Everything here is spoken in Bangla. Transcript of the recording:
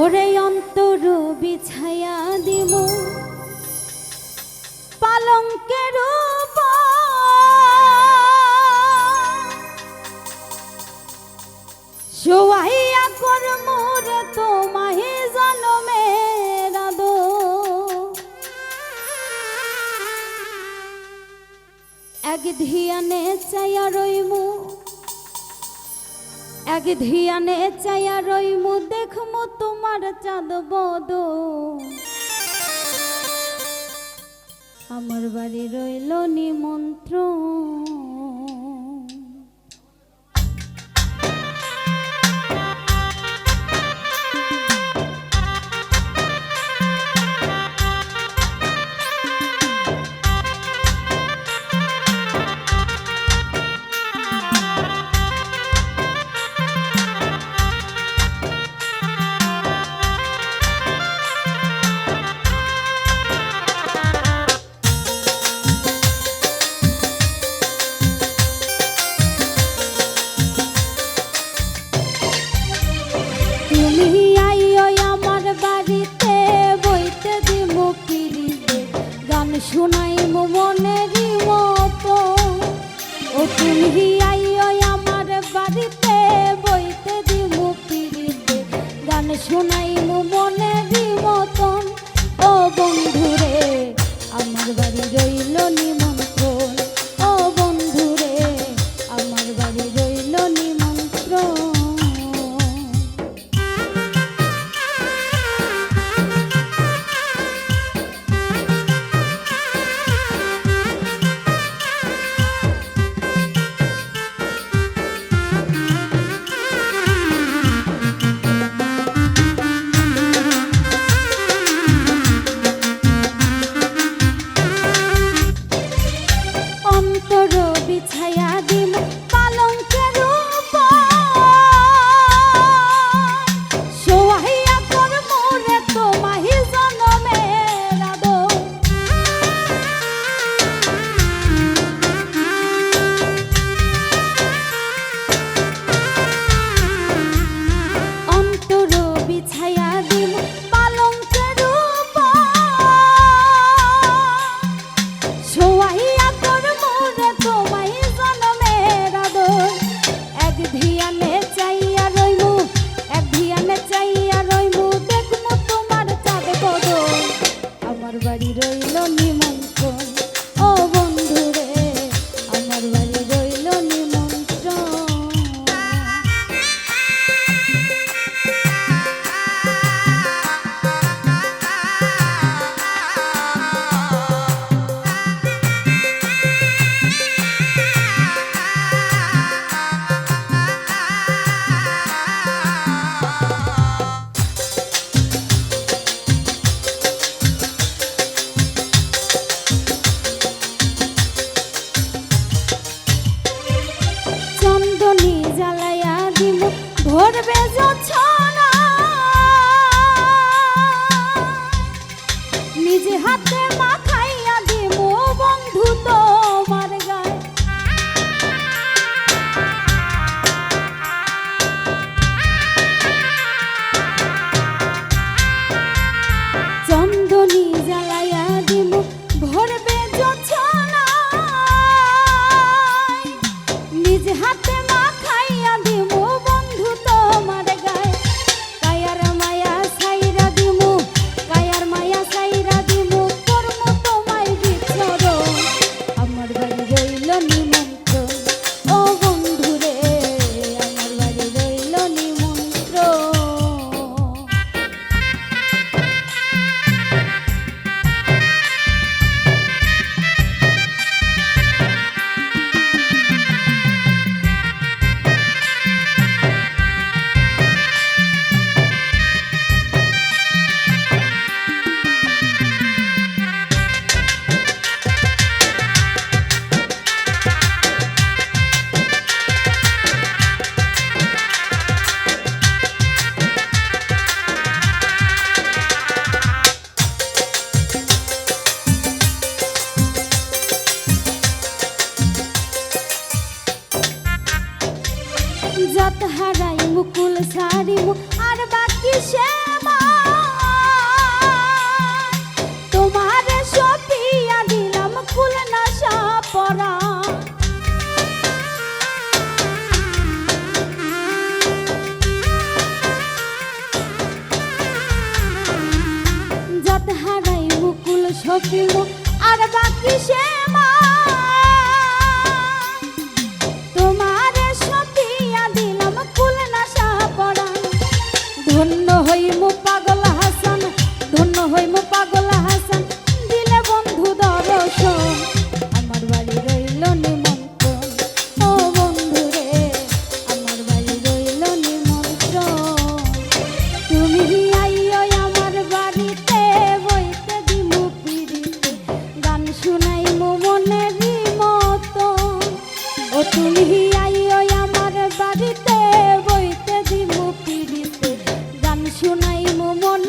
ওরে অন্তর বিছায়া দিব পালঙ্কের সোয়াইয়া কর্ম রে তোমায় জনমে রাদো এক ধিয়ানে চাইয়া রইমু। এক ধিয়ানে চাইয়া রইমু দেখমু তোমার চাঁদ বদো। আমার বাড়ি রইল নিমন্ত্রণ। গান শোনাইমু মনে অন্তর বিছায়া দিল পালঙ্কে There is your time. যত হারাই মুকুল সারিব আর বাকি সে তোমার সপিয়া দিলাম ফুল নশা পরা। যত হারাই মুকুল সপিব আর বাকি সেবা শোনাই মন